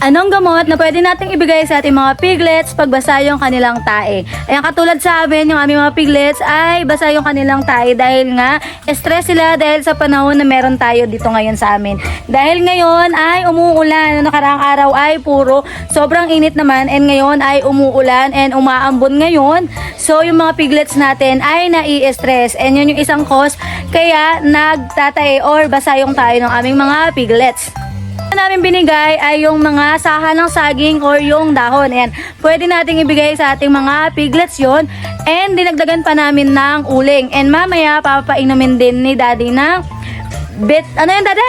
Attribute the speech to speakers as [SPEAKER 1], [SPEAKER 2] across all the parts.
[SPEAKER 1] Anong gamot na pwede nating ibigay sa ating mga piglets pag basa yung kanilang tae? Ayan, katulad sa amin, yung aming mga piglets ay basa yung kanilang tae dahil nga stress sila dahil sa panahon na meron tayo dito ngayon sa amin. Dahil ngayon ay umuulan, no nakaraang araw ay puro sobrang init naman and ngayon ay umuulan and umaambon ngayon. So yung mga piglets natin ay nai-stress and yun yung isang cause kaya nagtatae or basa yung tayo ng aming mga piglets namin binigay ay yung mga saha ng saging or yung dahon. Ayan, pwede nating ibigay sa ating mga piglets yon And dinagdagan pa namin ng uling. And mamaya, papainumin din ni daddy ng bit, ano yun daddy?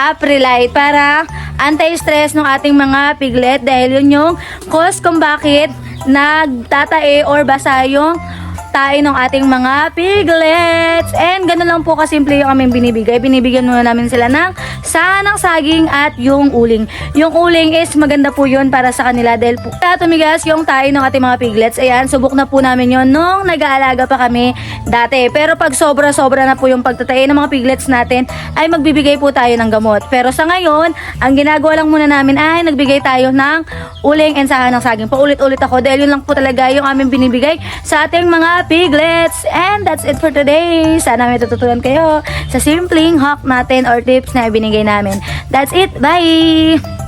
[SPEAKER 1] Aprilite para anti-stress ng ating mga piglet dahil yun yung cause kung bakit nagtatae or basa yung tayo ng ating mga piglets. And gano'n lang po kasimple yung aming binibigay. Binibigyan muna namin sila ng saan ng saging at yung uling. Yung uling is maganda po yun para sa kanila dahil po tumigas yung tayo ng ating mga piglets. Ayan, subok na po namin yun nung nag-aalaga pa kami dati. Pero pag sobra-sobra na po yung pagtatae ng mga piglets natin, ay magbibigay po tayo ng gamot. Pero sa ngayon, ang ginagawa lang muna namin ay nagbigay tayo ng uling and saha ng saging. Paulit-ulit ako dahil yun lang po talaga yung aming binibigay sa ating mga piglets. And that's it for today. Sana may tututunan kayo sa simpleng hawk natin or tips na ibinigay namin. That's it. Bye!